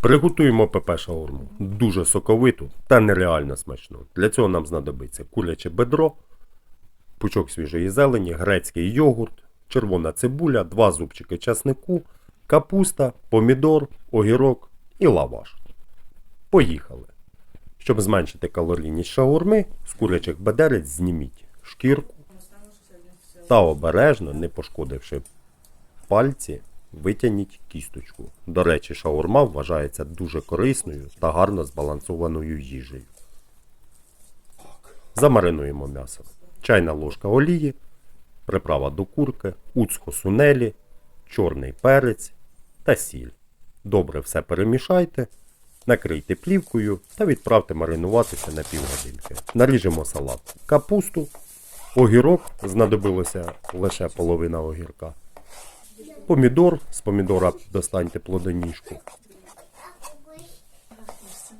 Приготуємо ПП шаурму. Дуже соковиту та нереально смачну. Для цього нам знадобиться куряче бедро, пучок свіжої зелені, грецький йогурт, червона цибуля, два зубчики часнику, капуста, помідор, огірок і лаваш. Поїхали. Щоб зменшити калорійність шаурми, з курячих бедерець зніміть шкірку та обережно, не пошкодивши пальці, витягніть кісточку. До речі, шаурма вважається дуже корисною та гарно збалансованою їжею. Замаринуємо м'ясо. Чайна ложка олії, приправа до курки, уцко сунелі, чорний перець та сіль. Добре все перемішайте, накрийте плівкою та відправте маринуватися на півгодинки. Наріжемо салат. Капусту, огірок, знадобилося лише половина огірка. Помідор, з помідора достаньте плодоніжку.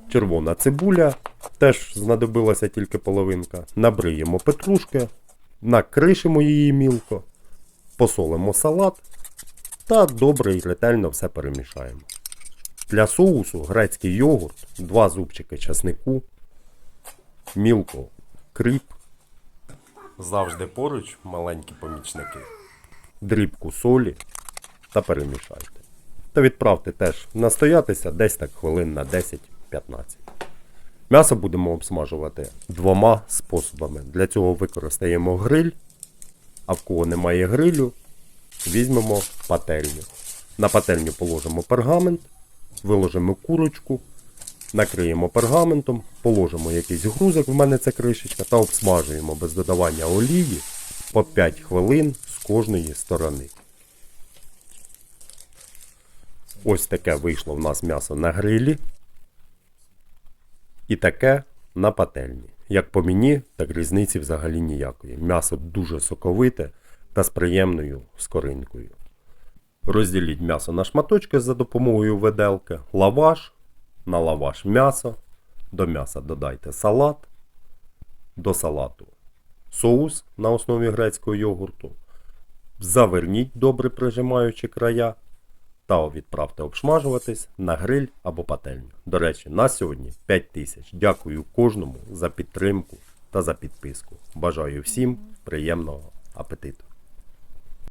Червона цибуля, теж знадобилася тільки половинка. Набриємо петрушки, накришимо її мілко, посолимо салат та добре і ретельно все перемішаємо. Для соусу грецький йогурт, 2 зубчики часнику, мілко кріп. Завжди поруч маленькі помічники. Дрібку солі та перемішайте. Та відправте теж настоятися десь так хвилин на 10-15. М'ясо будемо обсмажувати двома способами. Для цього використаємо гриль, а в кого немає грилю, візьмемо пательню. На пательню положимо пергамент, виложимо курочку, накриємо пергаментом, положимо якийсь грузик, в мене це кришечка, та обсмажуємо без додавання олії по 5 хвилин з кожної сторони. Ось таке вийшло в нас м'ясо на грилі. І таке на пательні. Як по мені, так різниці взагалі ніякої. М'ясо дуже соковите та з приємною скоринкою. Розділіть м'ясо на шматочки за допомогою виделки, лаваш, на лаваш м'ясо, до м'яса додайте салат, до салату соус на основі грецького йогурту. Заверніть добре прижимаючи края та відправте обшмажуватись на гриль або пательню. До речі, на сьогодні 5 тисяч. Дякую кожному за підтримку та за підписку. Бажаю всім приємного апетиту.